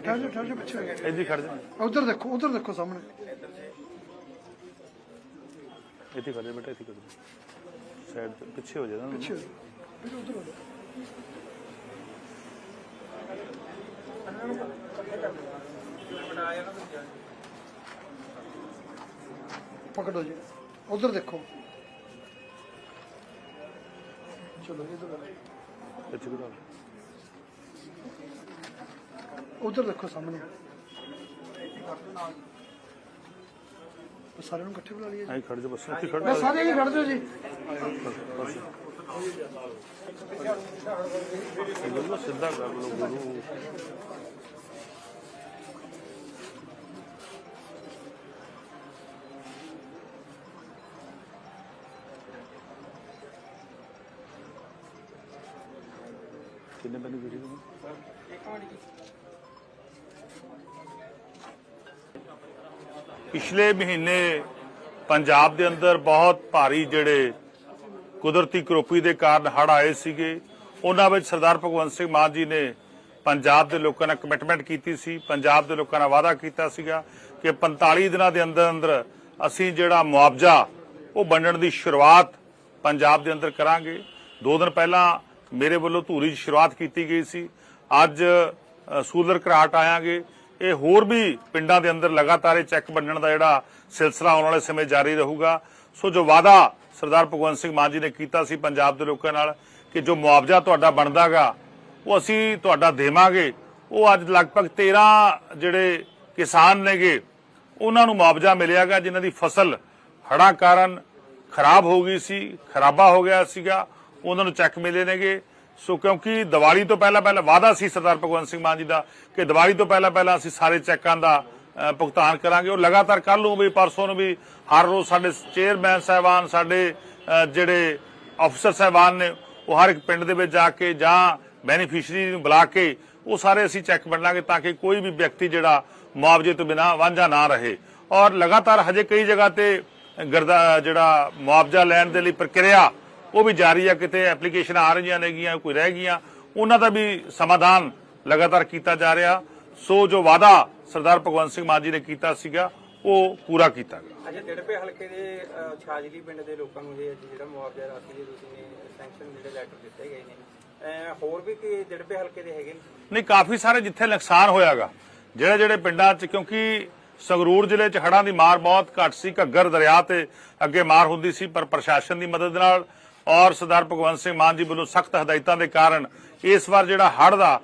ਠਹਿਰ ਜਾ ਠਹਿਰ ਜਾ ਪਿੱਛੇ ਹੋ ਗਿਆ ਇੱਥੇ ਖੜ ਜਾ ਉਧਰ ਦੇਖੋ ਉਧਰ ਦੇਖੋ ਸਾਹਮਣੇ ਇੱਥੇ ਖੜ ਜਾ ਬੇਟਾ ਇੱਥੇ ਖੜ ਜਾ ਸਾਈਡ ਤੇ ਪਿੱਛੇ ਹੋ ਜਾ ਨਾ ਪਿੱਛੇ ਹੋ ਜਾ ਵੀਰੇ ਉਧਰ ਹੋ ਜਾ ਪਕੜੋ ਜੀ ਉਧਰ ਦੇਖੋ ਚਲੋ ਇਧਰ ਇੱਥੇ ਖੜਾ ਉਧਰ ਦੇਖੋ ਸਾਹਮਣੇ। ਸਾਰਿਆਂ ਨੂੰ ਇਕੱਠੇ ਬੁਲਾ ਲਈਏ ਜੀ। ਆਈ ਖੜ ਜਾ ਬਸ ਇੱਥੇ ਖੜ ਮੈਂ ਜਾ ਸਾਰੇ ਹੀ ਖੜ ਜਾਓ ਜੀ। ਗੱਲਾਂ ਸਿੱਧਾ ਕਰ ਲੋ ਗੁਰੂ ਕਿੰਨੇ ਬਣੀ ਵੀਡੀਓ ਪਿਛਲੇ ਮਹੀਨੇ ਪੰਜਾਬ ਦੇ ਅੰਦਰ ਬਹੁਤ ਭਾਰੀ ਜਿਹੜੇ ਕੁਦਰਤੀ ਕਰੋਪੀ ਦੇ ਕਾਰਨ ਹੜ੍ਹ ਆਏ ਸੀਗੇ ਉਹਨਾਂ ਵਿੱਚ ਸਰਦਾਰ ਭਗਵੰਤ ਸਿੰਘ ਮਾਨ ਜੀ ਨੇ ਪੰਜਾਬ ਦੇ ਲੋਕਾਂ ਨਾਲ ਕਮਿਟਮੈਂਟ ਕੀਤੀ ਸੀ ਪੰਜਾਬ ਦੇ ਲੋਕਾਂ ਨਾਲ ਵਾਅਦਾ ਕੀਤਾ ਸੀਗਾ ਕਿ 45 ਦਿਨਾਂ ਦੇ ਅੰਦਰ ਅੰਦਰ ਅਸੀਂ ਜਿਹੜਾ ਮੁਆਵਜ਼ਾ ਉਹ ਵੰਡਣ ਦੀ ਸ਼ੁਰੂਆਤ ਪੰਜਾਬ ਦੇ ਅੰਦਰ ਕਰਾਂਗੇ। ਦੋ ਦਿਨ ਪਹਿਲਾਂ ਮੇਰੇ ਵੱਲੋਂ ਧੂਰੀ ਦੀ ਸ਼ੁਰੂਆਤ ਕੀਤੀ ਗਈ ਸੀ। ਅੱਜ ਅ, ਸੂਲਰ ਘਰਾਟ ਆਇਆਂਗੇ। ਇਹ ਹੋਰ ਵੀ ਪਿੰਡਾਂ ਦੇ ਅੰਦਰ ਲਗਾਤਾਰ ਇਹ ਚੈੱਕ ਵੰਡਣ ਦਾ ਜਿਹੜਾ ਸਿਲਸਿਲਾ ਆਉਣ ਵਾਲੇ ਸਮੇਂ ਜਾਰੀ ਰਹੂਗਾ। ਸੋ ਜੋ ਵਾਅਦਾ ਸਰਦਾਰ ਭਗਵੰਤ ਸਿੰਘ ਮਾਨ ਜੀ ਨੇ ਕੀਤਾ ਸੀ ਪੰਜਾਬ ਦੇ ਲੋਕਾਂ ਨਾਲ ਕਿ ਜੋ ਮੁਆਵਜ਼ਾ ਤੁਹਾਡਾ ਬਣਦਾਗਾ, ਉਹ ਅਸੀਂ ਤੁਹਾਡਾ ਦੇਵਾਂਗੇ। ਉਹ ਅੱਜ ਲਗਭਗ 13 ਜਿਹੜੇ ਕਿਸਾਨ ਨੇਗੇ, ਉਹਨਾਂ ਨੂੰ ਮੁਆਵਜ਼ਾ ਮਿਲਿਆਗਾ, ਜਿਨ੍ਹਾਂ ਦੀ ਫਸਲ ਹੜ੍ਹਾਂ ਕਾਰਨ ਖਰਾਬ ਹੋ ਗਈ ਸੀ, ਖਰਾਬਾ ਹੋ ਗਿਆ ਸੀਗਾ, ਉਹਨਾਂ ਨੂੰ ਚੈੱਕ ਮਿਲੇ ਨੇਗੇ। ਸੋ ਕਿਉਂਕਿ ਦੀਵਾਲੀ ਤੋਂ ਪਹਿਲਾਂ ਪਹਿਲਾਂ ਵਾਅਦਾ ਸੀ ਸਰਦਾਰ ਭਗਵੰਤ ਸਿੰਘ ਮਾਨ ਜੀ ਦਾ ਕਿ ਦੀਵਾਲੀ ਤੋਂ ਪਹਿਲਾਂ ਪਹਿਲਾਂ ਅਸੀਂ ਸਾਰੇ ਚੈੱਕਾਂ ਦਾ ਭੁਗਤਾਨ ਕਰਾਂਗੇ। ਉਹ ਲਗਾਤਾਰ ਕੱਲ ਨੂੰ ਵੀ, ਪਰਸੋਂ ਨੂੰ ਵੀ ਹਰ ਰੋਜ਼ ਸਾਡੇ ਚੇਅਰਮੈਨ ਸਾਹਿਬਾਨ, ਸਾਡੇ ਜਿਹੜੇ ਅਫਸਰ ਸਾਹਿਬਾਨ ਨੇ, ਉਹ ਹਰ ਇੱਕ ਪਿੰਡ ਦੇ ਵਿੱਚ ਜਾ ਕੇ ਜਾਂ ਬੈਨੀਫੀਸ਼ਰੀ ਨੂੰ ਬੁਲਾ ਕੇ ਉਹ ਸਾਰੇ ਅਸੀਂ ਚੈੱਕ ਵੰਡਾਂਗੇ ਤਾਂ ਕਿ ਕੋਈ ਵੀ ਵਿਅਕਤੀ ਜਿਹੜਾ ਮੁਆਵਜ਼ੇ ਤੋਂ ਬਿਨਾ ਵਾਂਝਾ ਨਾ ਰਹੇ। ਔਰ ਲਗਾਤਾਰ ਹਜੇ ਕਈ ਜਗ੍ਹਾ ਤੇ ਗਰਦਾ, ਜਿਹੜਾ ਮੁਆਵਜ਼ਾ ਲੈਣ ਦੇ ਲਈ ਪ੍ਰਕਿਰਿਆ ਉਹ ਵੀ ਜਾਰੀ ਆ ਕਿਤੇ ਐਪਲੀਕੇਸ਼ਨ ਆ ਰਹੀਆਂ ਨੇਗੀਆਂ ਕੋਈ ਰਹਿ ਗਈਆਂ। ਉਹਨਾਂ ਦਾ ਵੀ ਸਮਾਧਾਨ ਲਗਾਤਾਰ ਕੀਤਾ ਜਾ ਰਿਹਾ। ਸੋ ਜੋ ਵਾਅਦਾ ਸਰਦਾਰ ਭਗਵੰਤ ਸਿੰਘ ਮਾਨ ਜੀ ਨੇ ਕੀਤਾ ਸੀਗਾ ਉਹ ਪੂਰਾ ਕੀਤਾ ਗਿਆ। ਅੱਛਾ ਡਿੜਪੇ ਹਲਕੇ ਦੇ ਛਾਜਲੀ ਪਿੰਡ ਦੇ ਲੋਕਾਂ ਨੂੰ ਇਹ ਅੱਜ ਜਿਹੜਾ ਮੁਆਵਜ਼ਾ ਰਾਸ਼ੀ ਦੇ ਤੁਸੀਂ ਸੈਂਕਸ਼ਨ ਜਿਹੜੇ ਲੈਟਰ ਦਿੱਤੇ ਗਏ ਨੇ ਹੋਰ ਵੀ ਕਿ ਡਿੜਪੇ ਹਲਕੇ ਦੇ ਹੈਗੇ ਨਹੀਂ ਕਾਫੀ ਸਾਰੇ ਜਿੱਥੇ ਨੁਕਸਾਨ ਹੋਇਆਗਾ ਜਿਹੜੇ ਜਿਹੜੇ ਪਿੰਡਾਂ 'ਚ ਕਿਉਂਕਿ ਸੰਗਰੂਰ ਜ਼ਿਲ੍ਹੇ 'ਚ ਹੜ੍ਹਾਂ ਦੀ ਮਾਰ ਬਹੁਤ ਘੱਟ ਸੀ ਘੱਗਰ ਦਰਿਆ ਤੇ ਅੱਗੇ ਮਾਰ ਹੁੰਦੀ ਸੀ ਪਰ ਪ੍ਰਸ਼ਾਸਨ ਦੀ ਮਦਦ ਨਾਲ ਔਰ ਸਰਦਾਰ ਭਗਵੰਤ ਸਿੰਘ ਮਾਨ ਜੀ ਵੱਲੋਂ ਸਖਤ ਹਦਾਇਤਾਂ ਦੇ ਕਾਰਨ ਇਸ ਵਾਰ ਜਿਹੜਾ ਹੜ ਦਾ,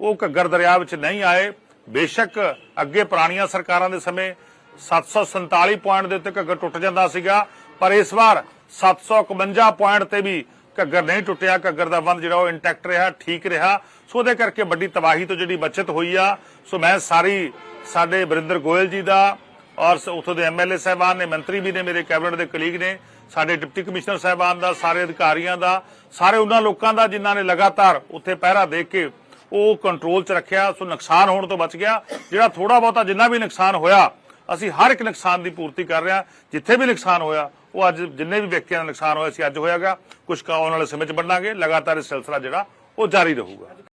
ਉਹ ਘੱਗਰ ਦਰਿਆ ਵਿੱਚ ਨਹੀਂ ਆਏ। ਬੇਸ਼ੱਕ ਅੱਗੇ ਪੁਰਾਣੀਆਂ ਸਰਕਾਰਾਂ ਦੇ ਸਮੇਂ 747 ਪੁਆਇੰਟ ਦੇ ਉੱਤੇ ਘੱਗਰ ਟੁੱਟ ਜਾਂਦਾ ਸੀਗਾ, ਪਰ ਇਸ ਵਾਰ 751 ਪੁਆਇੰਟ ਤੇ ਵੀ ਘੱਗਰ ਨਹੀਂ ਟੁੱਟਿਆ। ਘੱਗਰ ਦਾ ਬੰਦ ਜਿਹੜਾ ਉਹ ਇੰਟੈਕਟ ਰਿਹਾ, ਠੀਕ ਰਿਹਾ। ਸੋ ਉਹਦੇ ਕਰਕੇ ਵੱਡੀ ਤਬਾਹੀ ਤੋਂ ਜਿਹੜੀ ਬਚਤ ਹੋਈ ਆ। ਸੋ ਮੈਂ ਸਾਰੀ ਸਾਡੇ ਬਰਿੰਦਰ ਗੋਇਲ ਜੀ ਦਾ ਔਰ ਸ- ਉੱਥੋਂ ਦੇ ਐਮਐਲਏ ਸਾਹਿਬਾਨ ਨੇ, ਮੰਤਰੀ ਵੀ ਨੇ, ਮੇਰੇ ਕੈਬਨਿਟ ਦੇ ਕਲੀਗ ਨੇ, ਸਾਡੇ ਡਿਪਟੀ ਕਮਿਸ਼ਨਰ ਸਾਹਿਬਾਨ ਦਾ, ਸਾਰੇ ਅਧਿਕਾਰੀਆਂ ਦਾ, ਸਾਰੇ ਉਹਨਾਂ ਲੋਕਾਂ ਦਾ ਜਿਨ੍ਹਾਂ ਨੇ ਲਗਾਤਾਰ ਉੱਥੇ ਪਹਿਰਾ ਦੇ ਕੇ ਉਹ ਕੰਟਰੋਲ 'ਚ ਰੱਖਿਆ, ਸੋ ਨੁਕਸਾਨ ਹੋਣ ਤੋਂ ਬਚ ਗਿਆ। ਜਿਹੜਾ ਥੋੜਾ ਬਹੁਤਾ ਜਿੰਨਾ ਵੀ ਨੁਕਸਾਨ ਹੋਇਆ, ਅਸੀਂ ਹਰ ਇੱਕ ਨੁਕਸਾਨ ਦੀ ਪੂਰਤੀ ਕਰ ਰਹੇ ਹਾਂ। ਜਿੱਥੇ ਵੀ ਨੁਕਸਾਨ ਹੋਇਆ, ਉਹ ਅੱਜ ਜਿੰਨੇ ਵੀ ਵਿਅਕਤੀਆਂ ਦਾ ਨੁਕਸਾਨ ਹੋਇਆ ਸੀ ਅੱਜ ਹੋਇਆਗਾ। ਕੁਝ ਆਉਣ ਵਾਲੇ ਸਮੇਂ 'ਚ ਵੰਡਾਂਗੇ ਲਗਾਤਾਰ ਇਹ ਸਿਲਸਿਲਾ ਜਿਹੜਾ, ਉਹ ਜਾਰੀ ਰਹੂਗਾ।